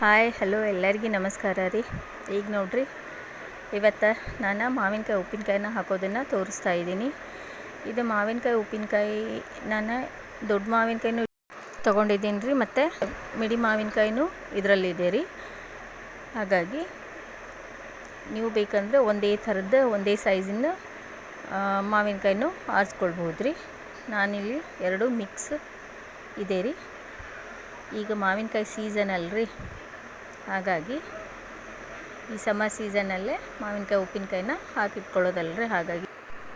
Hi, hello, ಎಲ್ಲರಿಗೂ ನಮಸ್ಕಾರ ರೀ. ಈಗ ನೋಡ್ರಿ, ಇವತ್ತು ನಾನು ಮಾವಿನಕಾಯಿ ಉಪ್ಪಿನಕಾಯಿನ ಹಾಕೋದನ್ನು ತೋರಿಸ್ತಾ ಇದ್ದೀನಿ. ಇದು ಮಾವಿನಕಾಯಿ ಉಪ್ಪಿನಕಾಯಿ, ನಾನು ದೊಡ್ಡ ಮಾವಿನಕಾಯಿನೂ ತೊಗೊಂಡಿದ್ದೀನಿ ರೀ, ಮತ್ತು ಮಿಡಿ ಮಾವಿನಕಾಯಿನೂ ಇದರಲ್ಲಿದೆ ರೀ. ಹಾಗಾಗಿ ನೀವು ಬೇಕಂದರೆ ಒಂದೇ ಥರದ ಒಂದೇ ಸೈಜಿನ ಮಾವಿನಕಾಯಿನೂ ಆರಿಸ್ಕೊಳ್ಬೋದು ರೀ. ನಾನಿಲ್ಲಿ ಎರಡು ಮಿಕ್ಸ್ ಇದೆ ರೀ. ಈಗ ಮಾವಿನಕಾಯಿ ಸೀಸನ್ ಅಲ್ರಿ. ಹಾಗಾಗಿ ಈ ಸಮ್ಮರ್ ಸೀಸನಲ್ಲೇ ಮಾವಿನಕಾಯಿ ಉಪ್ಪಿನಕಾಯಿನ ಹಾಕಿಟ್ಕೊಳ್ಳೋದಲ್ರಿ, ಹಾಗಾಗಿ.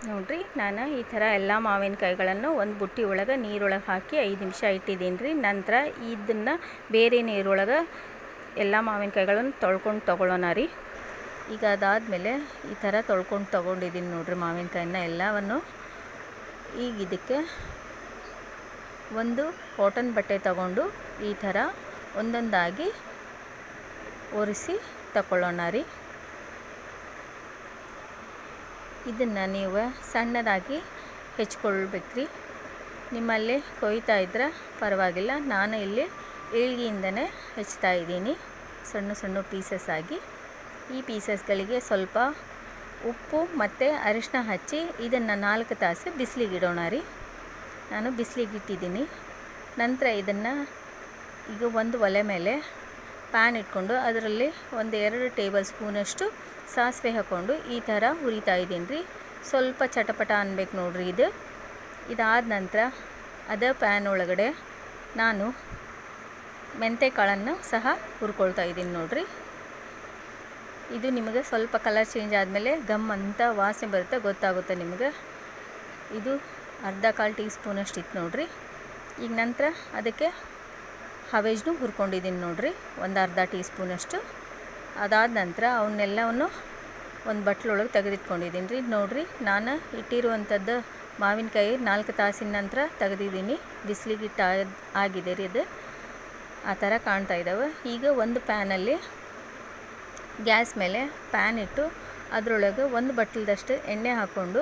ನೋಡಿರಿ, ನಾನು ಈ ಥರ ಎಲ್ಲ ಮಾವಿನಕಾಯಿಗಳನ್ನು ಒಂದು ಬುಟ್ಟಿ ಒಳಗೆ ನೀರೊಳಗೆ ಹಾಕಿ ಐದು ನಿಮಿಷ ಇಟ್ಟಿದ್ದೀನಿ ರೀ ನಂತರ ಇದನ್ನು ಬೇರೆ ನೀರೊಳಗೆ ಎಲ್ಲ ಮಾವಿನಕಾಯಿಗಳನ್ನು ತೊಳ್ಕೊಂಡು ತೊಗೊಳ್ಳೋಣ ರೀ. ಈಗ ಅದಾದಮೇಲೆ ಈ ಥರ ತೊಳ್ಕೊಂಡು ತೊಗೊಂಡಿದ್ದೀನಿ ನೋಡಿರಿ ಮಾವಿನಕಾಯಿನ ಎಲ್ಲವನ್ನು. ಈಗ ಇದಕ್ಕೆ ಒಂದು ಕಾಟನ್ ಬಟ್ಟೆ ತಗೊಂಡು ಈ ಥರ ಒಂದೊಂದಾಗಿ ಒರೆಸಿ ತಗೊಳ್ಳೋಣ ರೀ. ಇದನ್ನು ನೀವು ಸಣ್ಣದಾಗಿ ಹೆಚ್ಕೊಳ್ಬೇಕ್ರಿ. ನಿಮ್ಮಲ್ಲಿ ಕೊಯ್ತಾ ಇದ್ರೆ ಪರವಾಗಿಲ್ಲ. ನಾನು ಇಲ್ಲಿ ಏಳ್ಗಿಯಿಂದನೇ ಹೆಚ್ತಾ ಇದ್ದೀನಿ. ಸಣ್ಣ ಸಣ್ಣ ಪೀಸಸ್ ಆಗಿ. ಈ ಪೀಸಸ್ಗಳಿಗೆ ಸ್ವಲ್ಪ ಉಪ್ಪು ಮತ್ತು ಅರಿಶಿನ ಹಚ್ಚಿ ಇದನ್ನು ನಾಲ್ಕು ತಾಸು ಬಿಸಿಲಿಗೆ ಇಡೋಣ ರೀ. ನಾನು ಬಿಸಿಲಿಗೆ ಇಟ್ಟಿದ್ದೀನಿ. ನಂತರ ಇದನ್ನು ಈಗ ಒಂದು ಒಲೆ ಮೇಲೆ ಪ್ಯಾನ್ ಇಟ್ಕೊಂಡು ಅದರಲ್ಲಿ ಒಂದು ಎರಡು ಟೇಬಲ್ ಸ್ಪೂನಷ್ಟು ಸಾಸಿವೆ ಹಾಕ್ಕೊಂಡು ಈ ಥರ ಹುರಿತಾ ಇದ್ದೀನಿ ರೀ. ಸ್ವಲ್ಪ ಚಟಪಟ ಅನ್ಬೇಕು ನೋಡ್ರಿ ಇದು. ಇದಾದ ನಂತರ ಅದ ಪ್ಯಾನ್ ಒಳಗಡೆ ನಾನು ಮೆಂತೆ ಕಾಳನ್ನು ಸಹ ಹುರ್ಕೊಳ್ತಾ ಇದ್ದೀನಿ ನೋಡ್ರಿ. ಇದು ನಿಮಗೆ ಸ್ವಲ್ಪ ಕಲರ್ ಚೇಂಜ್ ಆದಮೇಲೆ ಗಮ್ ಅಂತ ವಾಸನೆ ಬರುತ್ತೆ, ಗೊತ್ತಾಗುತ್ತೆ ನಿಮಗೆ. ಇದು ಅರ್ಧ ಕಾಲು ಟೀ ಸ್ಪೂನಷ್ಟು ಇತ್ತು ನೋಡ್ರಿ. ಈಗ ನಂತರ ಅದಕ್ಕೆ ಹವೇಜ್ನು ಹುರ್ಕೊಂಡಿದ್ದೀನಿ ನೋಡಿರಿ, ಒಂದು ಅರ್ಧ ಟೀ ಸ್ಪೂನಷ್ಟು ಅದಾದ ನಂತರ ಅವನ್ನೆಲ್ಲವನ್ನು ಒಂದು ಬಟ್ಲೊಳಗೆ ತೆಗೆದಿಟ್ಕೊಂಡಿದ್ದೀನಿ ರೀ. ನೋಡಿರಿ, ನಾನು ಇಟ್ಟಿರುವಂಥದ್ದು ಮಾವಿನಕಾಯಿ ನಾಲ್ಕು ತಾಸಿನ ನಂತರ ತೆಗೆದಿದ್ದೀನಿ. ಬಿಸಿಲಿಗೆ ಆಗಿದೆ ರೀ ಅದು ಆ ಥರ ಕಾಣ್ತಾ ಇದ್ದಾವೆ ಈಗ ಒಂದು ಪ್ಯಾನಲ್ಲಿ ಗ್ಯಾಸ್ ಮೇಲೆ ಪ್ಯಾನ್ ಇಟ್ಟು ಅದರೊಳಗೆ ಒಂದು ಬಟ್ಲದಷ್ಟು ಎಣ್ಣೆ ಹಾಕ್ಕೊಂಡು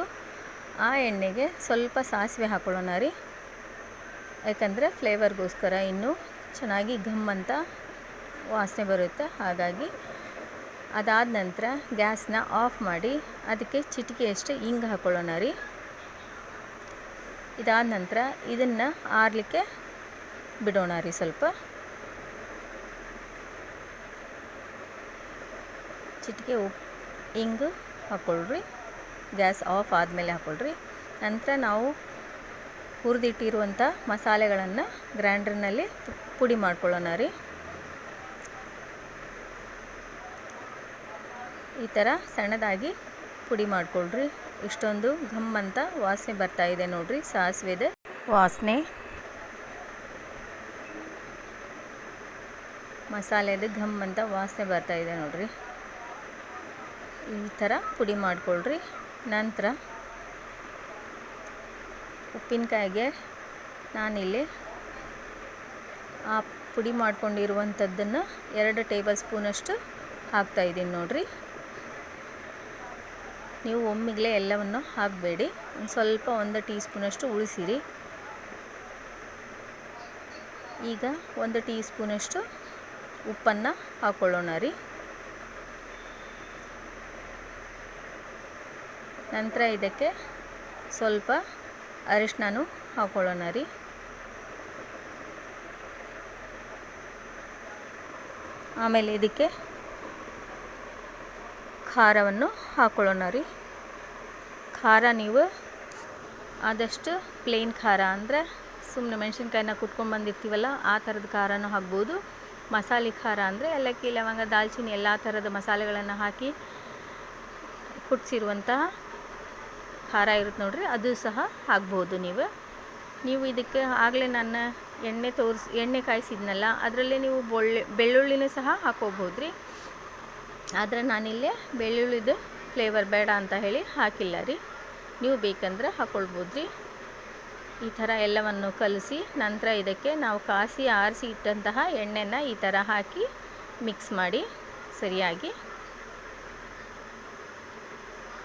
ಆ ಎಣ್ಣೆಗೆ ಸ್ವಲ್ಪ ಸಾಸಿವೆ ಹಾಕೊಳ್ಳೋಣ ರೀ. ಯಾಕಂದರೆ ಫ್ಲೇವರ್ಗೋಸ್ಕರ ಇನ್ನೂ ಚೆನ್ನಾಗಿ ಘಮ್ ಅಂತ ವಾಸನೆ ಬರುತ್ತೆ. ಹಾಗಾಗಿ ಅದಾದ ನಂತರ ಗ್ಯಾಸ್ನ ಆಫ್ ಮಾಡಿ ಅದಕ್ಕೆ ಚಿಟಿಕೆಯಷ್ಟು ಹಿಂಗೆ ಹಾಕ್ಕೊಳ್ಳೋಣ ರೀ. ಇದಾದ ನಂತರ ಇದನ್ನು ಆರಲಿಕ್ಕೆ ಬಿಡೋಣ ರೀ ಸ್ವಲ್ಪ. ಚಿಟಿಕೆ ಉಪ್ಪು ಹಿಂಗೆ ಹಾಕ್ಕೊಳ್ರಿ ಗ್ಯಾಸ್ ಆಫ್ ಆದಮೇಲೆ ಹಾಕ್ಕೊಳ್ರಿ ನಂತರ ನಾವು ಹುರಿದಿಟ್ಟಿರುವಂಥ ಮಸಾಲೆಗಳನ್ನು ಗ್ರೈಂಡ್ರ್ನಲ್ಲಿ ಪುಡಿ ಮಾಡ್ಕೊಳ್ಳೋಣ ರೀ. ಈ ಥರ ಸಣ್ಣದಾಗಿ ಪುಡಿ ಮಾಡ್ಕೊಳ್ರಿ. ಇಷ್ಟೊಂದು ಘಮ್ ಅಂತ ವಾಸನೆ ಬರ್ತಾ ಇದೆ ನೋಡ್ರಿ ಸಾಸಿವೆದ. ವಾಸನೆ. ಮಸಾಲೆದು ಘಮ್ ಅಂತ ವಾಸನೆ ಬರ್ತಾ ಇದೆ ನೋಡ್ರಿ. ಈ ಥರ ಪುಡಿ ಮಾಡ್ಕೊಳ್ರಿ. ನಂತರ ಉಪ್ಪಿನಕಾಯಿಗೆ ನಾನಿಲ್ಲಿ ಆ ಪುಡಿ ಮಾಡ್ಕೊಂಡಿರುವಂಥದ್ದನ್ನು ಎರಡು ಟೇಬಲ್ ಸ್ಪೂನಷ್ಟು ಹಾಕ್ತಾಯಿದ್ದೀನಿ ನೋಡಿರಿ. ನೀವು ಒಮ್ಮಿಗಲೇ ಎಲ್ಲವನ್ನು ಹಾಕಬೇಡಿ. ಒಂದು ಸ್ವಲ್ಪ ಒಂದು ಟೀ ಸ್ಪೂನಷ್ಟು ಉಳಿಸಿರಿ. ಈಗ ಒಂದು ಟೀ ಸ್ಪೂನಷ್ಟು ಉಪ್ಪನ್ನು ಹಾಕ್ಕೊಳ್ಳೋಣ ರೀ. ನಂತರ ಇದಕ್ಕೆ ಸ್ವಲ್ಪ ಅರಿಶಿನೂ ಹಾಕ್ಕೊಳ್ಳೋಣ ರೀ. ಆಮೇಲೆ ಇದಕ್ಕೆ ಖಾರವನ್ನು ಹಾಕೊಳ್ಳೋಣ ರೀ. ಖಾರ ನೀವು ಆದಷ್ಟು ಪ್ಲೇನ್ ಖಾರ ಅಂದರೆ ಸುಮ್ಮನೆ ಮೆಣಸಿನ್ಕಾಯಿನ ಕುಟ್ಕೊಂಡು ಬಂದಿರ್ತೀವಲ್ಲ ಆ ಥರದ ಖಾರನೂ ಹಾಕ್ಬೋದು. ಮಸಾಲೆ ಖಾರ ಅಂದರೆ ಏಲಕ್ಕಿ, ಲವಂಗ, ದಾಲ್ಚಿನ್ನಿ ಎಲ್ಲ ಥರದ ಮಸಾಲೆಗಳನ್ನು ಹಾಕಿ ಕುಟ್ಸಿರುವಂತಹ ಖಾರ ಇರುತ್ತೆ ನೋಡಿರಿ, ಅದು ಸಹ ಹಾಕ್ಬೋದು ನೀವು. ನೀವು ಇದಕ್ಕೆ ಆಗಲೇ ನನ್ನ ಎಣ್ಣೆ ತೋರಿಸಿ, ಎಣ್ಣೆ ಕಾಯಿಸಿದ್ನಲ್ಲ, ಅದರಲ್ಲೇ ನೀವು ಬೊಳ್ಳೆ, ಬೆಳ್ಳುಳ್ಳಿನೂ ಸಹ ಹಾಕೋಬೋದು ರೀ ಆದರೆ ನಾನಿಲ್ಲೇ ಬೆಳ್ಳುಳ್ಳಿದು ಫ್ಲೇವರ್ ಬೇಡ ಅಂತ ಹೇಳಿ ಹಾಕಿಲ್ಲ ರೀ. ನೀವು ಬೇಕಂದ್ರೆ ಹಾಕ್ಕೊಳ್ಬೋದು ರೀ ಈ ಥರ ಎಲ್ಲವನ್ನು ಕಲಸಿ ನಂತರ ಇದಕ್ಕೆ ನಾವು ಕಾಸಿ ಆರಿಸಿ ಇಟ್ಟಂತಹ ಎಣ್ಣೆನ ಈ ಥರ ಹಾಕಿ ಮಿಕ್ಸ್ ಮಾಡಿ ಸರಿಯಾಗಿ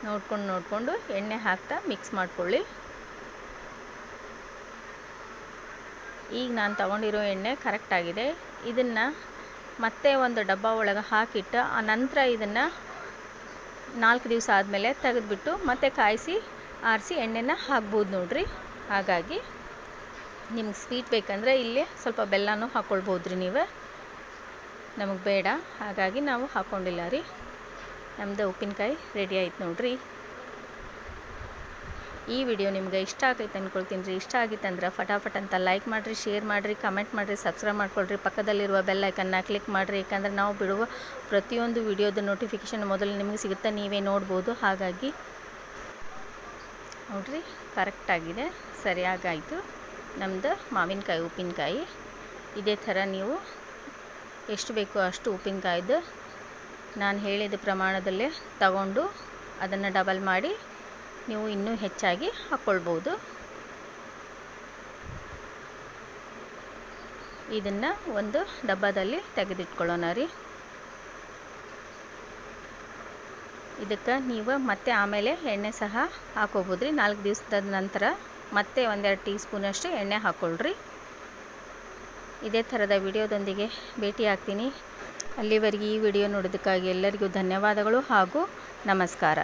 ನೋಡ್ಕೊಂಡು, ನೋಡಿಕೊಂಡು ಎಣ್ಣೆ ಹಾಕ್ತಾ ಮಿಕ್ಸ್ ಮಾಡ್ಕೊಳ್ಳಿ. ಈಗ ನಾನು ತಗೊಂಡಿರೋ ಎಣ್ಣೆ ಕರೆಕ್ಟಾಗಿದೆ ಇದನ್ನು ಮತ್ತೆ ಒಂದು ಡಬ್ಬ ಒಳಗೆ ಹಾಕಿಟ್ಟು, ಆ ನಂತರ ಇದನ್ನು ನಾಲ್ಕು ದಿವಸ ಆದಮೇಲೆ ತೆಗೆದುಬಿಟ್ಟು ಮತ್ತೆ ಕಾಯಿಸಿ, ಆರಿಸಿ ಎಣ್ಣೆನ ಹಾಕ್ಬೋದು ನೋಡ್ರಿ. ಹಾಗಾಗಿ ನಿಮ್ಗೆ ಸ್ವೀಟ್ ಬೇಕಂದರೆ ಇಲ್ಲಿ ಸ್ವಲ್ಪ ಬೆಲ್ಲನೂ ಹಾಕ್ಕೊಳ್ಬೋದು ರೀ ನೀವು. ನಮಗೆ ಬೇಡ. ಹಾಗಾಗಿ ನಾವು ಹಾಕ್ಕೊಂಡಿಲ್ಲ ರೀ. ನಮ್ಮದು ಉಪ್ಪಿನಕಾಯಿ ರೆಡಿ ಆಯ್ತು ನೋಡ್ರಿ. ಈ ವಿಡಿಯೋ ನಿಮ್ಗೆ ಇಷ್ಟ ಆಗೈತೆ ಅಂದ್ಕೊಳ್ತೀನಿ ರೀ. ಇಷ್ಟ ಆಗಿತ್ತು ಅಂದ್ರೆ ಫಟಾಫಟ್ ಅಂತ ಲೈಕ್ ಮಾಡಿರಿ ಶೇರ್ ಮಾಡಿರಿ ಕಮೆಂಟ್ ಮಾಡಿರಿ ಸಬ್ಸ್ಕ್ರೈಬ್ ಮಾಡ್ಕೊಳ್ರಿ. ಪಕ್ಕದಲ್ಲಿರುವ ಬೆಲ್ ಐಕನ್ನ ಕ್ಲಿಕ್ ಮಾಡಿರಿ. ಯಾಕಂದ್ರೆ ನಾವು ಬಿಡುವ ಪ್ರತಿಯೊಂದು ವಿಡಿಯೋದ ನೋಟಿಫಿಕೇಶನ್ ಮೊದಲು ನಿಮಗೆ ಸಿಗುತ್ತೆ, ನೀವೇ ನೋಡ್ಬೋದು. ಹಾಗಾಗಿ ನೋಡ್ರಿ ಕರೆಕ್ಟಾಗಿದೆ ಸರಿಯಾಗಾಯಿತು ನಮ್ಮದು ಮಾವಿನಕಾಯಿ, ಉಪ್ಪಿನಕಾಯಿ. ಇದೇ ಥರ ನೀವು ಎಷ್ಟು ಬೇಕೋ ಅಷ್ಟು ಉಪ್ಪಿನಕಾಯ್ದು ನಾನು ಹೇಳಿದ ಪ್ರಮಾಣದಲ್ಲೇ ತಗೊಂಡು ಅದನ್ನು ಡಬಲ್ ಮಾಡಿ ನೀವು ಇನ್ನೂ ಹೆಚ್ಚಾಗಿ ಹಾಕ್ಕೊಳ್ಬೋದು. ಇದನ್ನು ಒಂದು ಡಬ್ಬದಲ್ಲಿ ತೆಗೆದಿಟ್ಕೊಳ್ಳೋಣ ರೀ. ಇದಕ್ಕೆ ನೀವು ಮತ್ತೆ ಆಮೇಲೆ ಎಣ್ಣೆ ಸಹ ಹಾಕೋಬೋದು ರೀ. ನಾಲ್ಕು ದಿವಸದ ನಂತರ ಮತ್ತೆ ಒಂದೆರಡು ಟೀ ಸ್ಪೂನಷ್ಟು ಎಣ್ಣೆ ಹಾಕ್ಕೊಳ್ರಿ. ಇದೇ ಥರದ ವಿಡಿಯೋದೊಂದಿಗೆ ಭೇಟಿ ಆಗ್ತೀನಿ ಅಲ್ಲಿವರೆಗೆ ಈ ವಿಡಿಯೋ ನೋಡೋದಕ್ಕಾಗಿ ಎಲ್ಲರಿಗೂ ಧನ್ಯವಾದಗಳು ಹಾಗೂ ನಮಸ್ಕಾರ.